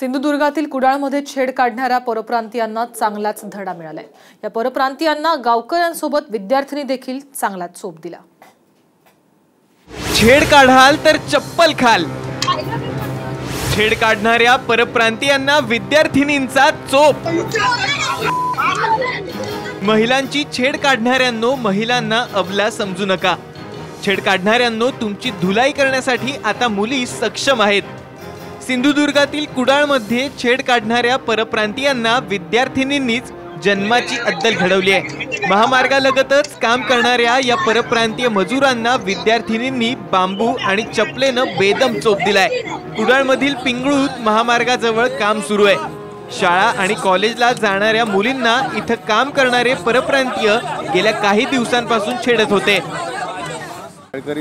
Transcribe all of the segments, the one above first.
सिंधुदुर्गातील कुडाळमध्ये छेड काढणाऱ्या परप्रांतीयांना चांगलाच धडा मिळालाय. या परप्रांतीयांना गावकऱ्यांसोबत विद्यार्थिनी देखील चांगलाच चोप दिला. छेड काढाल तर चप्पल खाल. छेड काढणाऱ्या परप्रांतीयांना विद्यार्थिनींचा चोप. महिलांची छेड काढणाऱ्यांनो महिलांना अबला समजू नका. छेड काढणाऱ्यांनो तुमची धुलाई करण्यासाठी आता मुली सक्षम आहेत. सिंधुदुर्गातील कुडाळमध्ये छेड काढणाऱ्या परप्रांतीयांना विद्यार्थिनींनीच जन्माची अद्दल घडवली आहे. महामार्गालगतच काम करणाऱ्या या परप्रांतीय मजुरांना विद्यार्थिनींनी बांबू आणि चपलेनं बेदम चोप दिलाय. कुडाळमधील पिंगळूत महामार्गाजवळ काम सुरू आहे. शाळा आणि कॉलेजला जाणाऱ्या मुलींना इथं काम करणारे परप्रांतीय गेल्या काही दिवसांपासून छेडत होते.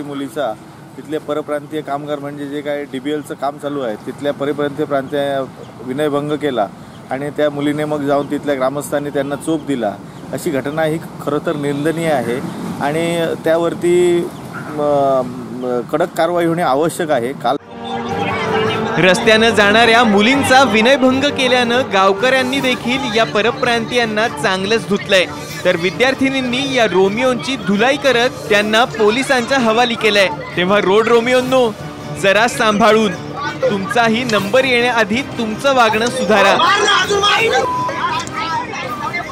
मुलीचा तिथले परप्रांतीय कामगार म्हणजे जे काय डी बी एलचं काम चालू आहे तिथल्या परप्रांतीय प्रांतीय विनयभंग केला आणि त्या मुलीने मग जाऊन तिथल्या ग्रामस्थांनी त्यांना चोप दिला. अशी घटना ही खरं तर निंदनीय आहे आणि त्यावरती कडक कारवाई होणे आवश्यक आहे. काल रस्त्यानं जाणाऱ्या मुलींचा विनयभंग केल्यानं गावकऱ्यांनी देखील या परप्रांतीयांना चांगलंच धुतलंय. तर विद्यार्थिनींनी या रोमिओंची धुलाई करत त्यांना पोलिसांच्या हवाली केलंय. तेव्हा रोड रोमिओंनो जरा सांभाळून तुमचाही नंबर येण्याआधी तुमचं वागणं सुधारा.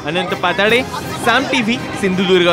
अनंत पाताडे साम टीव्ही सिंधुदुर्ग.